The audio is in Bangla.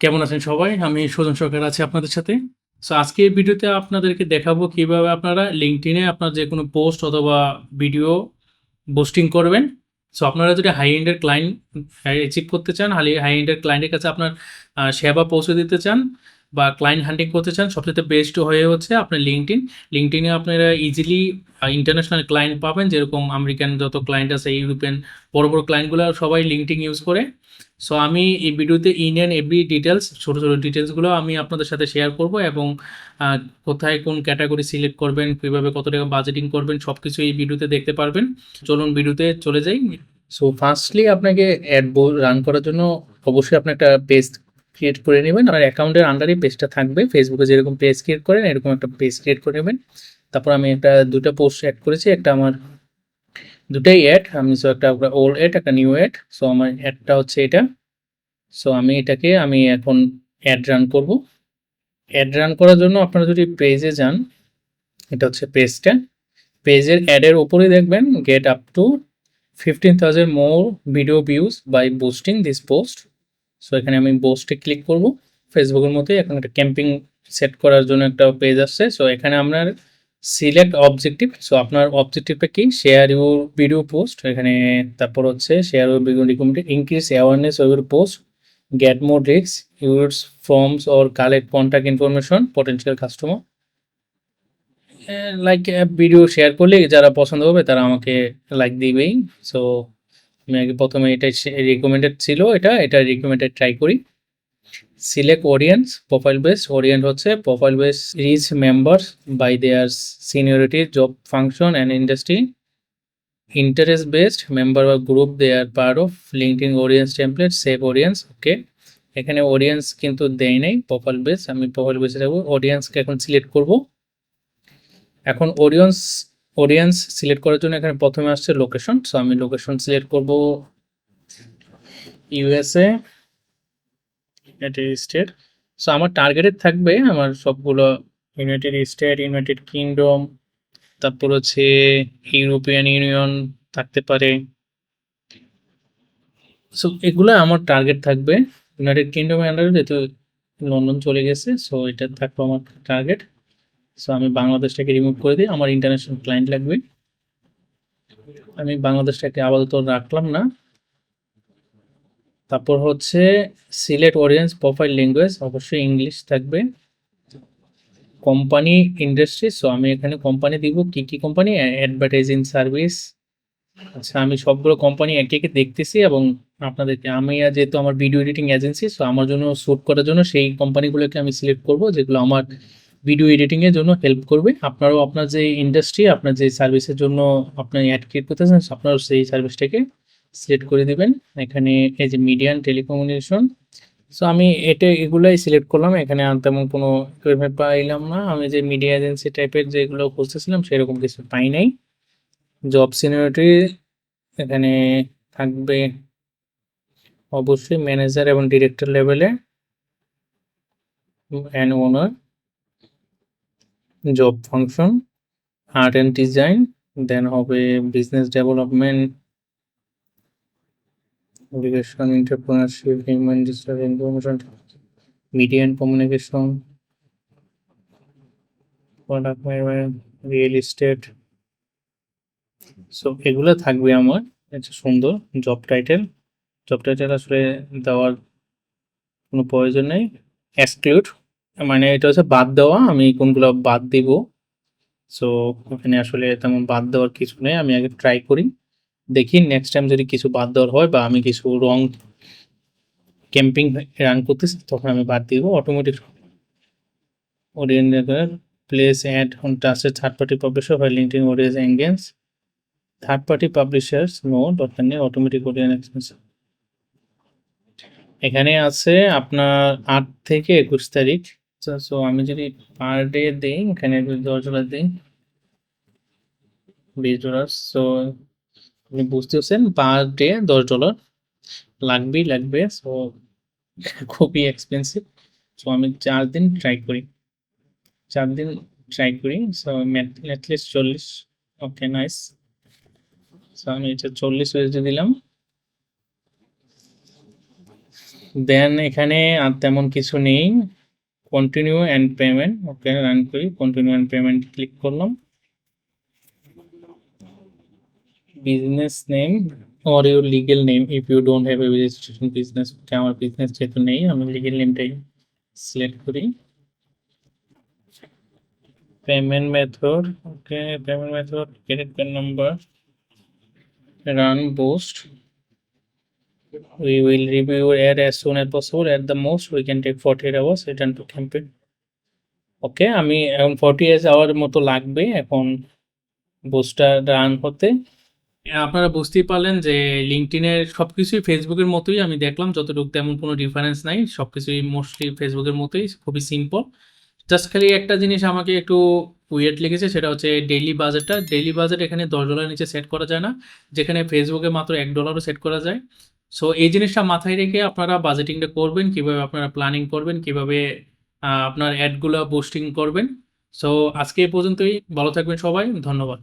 কেমন আছেন সবাই? আমি সুজন সরকার আছি আপনাদের সাথে। সো আজকে এই ভিডিওতে আপনাদেরকে দেখাবো কীভাবে আপনারা লিঙ্কডিনে আপনার যে কোনো পোস্ট অথবা ভিডিও পোস্টিং করবেন। সো আপনারা যদি হাই এন্ডের ক্লায়েন্ট অ্যাচিভ করতে চান হাই হাই এন্ডের ক্লায়েন্টের কাছে আপনার সেবা পৌঁছে দিতে চান বা ক্লায়েন্ট হান্টিং করতে চান, সবচেয়ে বেস্ট হয়ে হচ্ছে আপনার লিঙ্কডইন লিঙ্কডইনে আপনারা ইজিলি ইন্টারন্যাশনাল ক্লায়েন্ট পাবেন, যেরকম আমেরিকান যত ক্লায়েন্ট আছে, ইউরোপিয়ান, বড় বড় ক্লায়েন্টগুলো সবাই লিঙ্কডইন ইউজ করে। সো আমি এই ভিডিওতে ইন অ্যান্ড এভরি ডিটেলস ছোটো ছোটো ডিটেলসগুলো আমি আপনাদের সাথে শেয়ার করব এবং কোথায় কোন ক্যাটাগরি সিলেক্ট করবেন, কীভাবে কত টাকা বাজেটিং করবেন সব কিছু এই ভিডিওতে দেখতে পারবেন। চলুন ভিডিওতে চলে যাই। সো ফার্স্টলি আপনাকে অ্যাড রান করার জন্য অবশ্যই আপনি একটা পেজ ক্রিয়েট করে নেবেন। আর অ্যাকাউন্টের আন্ডারে পেজটা থাকবে। ফেসবুকে যেরকম পেজ ক্রিয়েট করেন, এরকম একটা পেজ ক্রিয়েট করে নেবেন। তারপর আমি একটা, দুটো পোস্ট অ্যাড করেছি। একটা আমার দুটাই অ্যাড আমি সো একটা ওল্ড অ্যাড একটা নিউ অ্যাড সো আমার অ্যাডটা হচ্ছে এটা। সো আমি এটাকে, আমি এখন অ্যাড রান করব। অ্যাড রান করার জন্য আপনারা যদি পেজে যান, এটা হচ্ছে পেজটা পেজের অ্যাডের উপরে দেখবেন get up to fifteen thousand more video views by boosting this post so এখানে আমি পোস্টে ক্লিক করব। ফেসবুকের মতোই এখন একটা ক্যাম্পিং সেট করার জন্য একটা পেজ আসছে। সো এখানে আপনার সিলেক্ট অবজেক্টিভ সো আপনার অবজেক্টিভটা কি? শেয়ার ইউর ভিডিও পোস্ট এখানে তারপর হচ্ছে share your video recommend increase awareness your post get more risks, use forms or collect contact information potential customer like video share করলে যারা পছন্দ হবে তারা আমাকে লাইক দিবেই। সো আমি আগে প্রথমে এটা রিকমেন্ডেড ছিল এটা এটা রিকমেন্ডেড ট্রাই করি। Select audience profile base audience হচ্ছে profile base reach members by their seniority job function and industry interest based member or group they are of of, linkedin audience template, save audience okay এখানে অডিয়েন্স কিন্তু দেয় নাই প্রোফাইল বেস আমি প্রোফাইল বেসে যাব অডিয়েন্সকে এখন সিলেক্ট করব। এখন অডিয়েন্স অডিয়েন্স সিলেক্ট করার জন্য এখানে প্রথমে আসছে লোকেশন সো আমি লোকেশন সিলেক্ট করব ইউএসএ ইউনাইটেড স্টেট সো আমার টার্গেটেড থাকবে আমার সবগুলো ইউনাইটেড স্টেট ইউনাইটেড কিংডম তারপর হচ্ছে ইউরোপিয়ান ইউনিয়ন থাকতে পারে। সো এগুলো আমার টার্গেট থাকবে। ইউনাইটেড কিংডমের আন্ডারে যেহেতু লন্ডন চলে গেছে সো এটা থাকবে আমার টার্গেট সো আমি বাংলাদেশটাকে রিমুভ করে দিই। আমার ইন্টারন্যাশনাল ক্লায়েন্ট লাগবে। আমি বাংলাদেশটাকে আপাতত রাখলাম না। তারপর হচ্ছে সিলেট অডিয়েন্স প্রোফাইল ল্যাঙ্গুয়েজ অবশ্যই ইংলিশ থাকবে। কোম্পানি ইন্ডাস্ট্রি সো আমি এখানে কোম্পানি দিব। কি কি কোম্পানি অ্যাডভার্টাইজিং সার্ভিস আচ্ছা আমি সবগুলো কোম্পানি একে একে দেখতেছি এবং আপনাদেরকে, আমি যেহেতু আমার ভিডিও এডিটিং এজেন্সি সো আমার জন্য শ্যুট করার জন্য সেই কোম্পানিগুলোকে আমি সিলেক্ট করব, যেগুলো আমার ভিডিও এডিটিংয়ের জন্য হেল্প করবে। আপনারাও আপনার যে ইন্ডাস্ট্রি আপনার যে সার্ভিসের জন্য আপনি অ্যাড ক্রিয়েট করতেছেন, আপনারাও সেই সার্ভিসটাকে সিলেক্ট করে দেবেন। এখানে এই যে মিডিয়ান টেলিকমিউনিকেশন সো আমি এটা এগুলাই সিলেক্ট করলাম। এখানে আর তেমন কোনো পাইলাম না। আমি যে মিডিয়া এজেন্সি টাইপের যেগুলো খুঁজতেছিলাম, সেরকম কিছু পাই নাই। জব সিনিয়রিটি এখানে থাকবে অবশ্যই ম্যানেজার এবং ডিরেক্টর লেভেলে and owner job function art and design then হবে business development education entrepreneurship human digital information media and communication product management real estate so এগুলো থাকবে আমার। এটা সুন্দর জব টাইটেল জব টাইটেল আসলে দেওয়ার কোনো প্রয়োজন নেই। এক্সক্লুড মানে এটা হচ্ছে বাদ দেওয়া, আমি কোনগুলো বাদ দিব। সো ওখানে আসলে তেমন বাদ দেওয়ার কিছু নেই, আমি আগে ট্রাই করি। দেখি নেক্সট টাইম যদি কিছু বাদ দেওয়ার হয় বা আমি কিছু রং ক্যাম্পিং রান করতেছি, তখন আমি বাদ দিব। Automatic place ad on trusted third party publisher হয় LinkedIn audience engage third party publishers no দরকার নেই অটোমেটিক অডিয়েন্স এক্সপেন্স এখানে আছে আপনার আট থেকে একুশ তারিখ। সো আমি যদি পার ডে দিই, এখানে দশ ডলার দিই। বিশ ডলার সো আপনি বুঝতে পারছেন পার ডে দশ ডলার লাগবেই লাগবে সো খুবই এক্সপেন্সিভ সো আমি চার দিন ট্রাই করি। চার দিন ট্রাই করি সো অ্যাটলিস্ট চল্লিশ ওকে নাইস সো আমি এটা চল্লিশ ওয়েজে দিলাম। দেন এখানে আর তেমন কিছু নেই। Continue and payment okay run করি কন্টিনিউ অ্যান্ড পেমেন্ট ক্লিক করলাম। Business name or your legal name if you don't have a registration business আমার বিজনেস যেহেতু নেই, আমি লিগেল নেমটাই সিলেক্ট করি। Payment method okay payment method credit card number run post we will review ad as soon as possible. At the most, we can take 48 hours, return to campaign okay আমি এখন ফর্টি এস আওয়ার মতো লাগবে এখন বুস্টার রান হতে। আপনারা বুঝতেই পারলেন যে লিঙ্কটিনের সব কিছুই ফেসবুকের মতোই, আমি দেখলাম যতটুকু তেমন কোনো ডিফারেন্স নাই। সব কিছুই মোস্টলি ফেসবুকের মতোই, খুবই সিম্পল জাস্ট খালি একটা জিনিস আমাকে একটু উইয়ার্ড লেগেছে, সেটা হচ্ছে ডেইলি বাজেটটা ডেইলি বাজেট এখানে দশ ডলার নিচে সেট করা যায় না। যেখানে ফেসবুকে মাত্র এক ডলারও সেট করা যায়। সো এই জিনিসটা মাথায় রেখে আপনারা বাজেটিংটা করবেন, কীভাবে আপনারা প্ল্যানিং করবেন, কীভাবে আপনার অ্যাডগুলো বুস্টিং করবেন। সো আজকে এই পর্যন্তই। ভালো থাকবেন সবাই। ধন্যবাদ।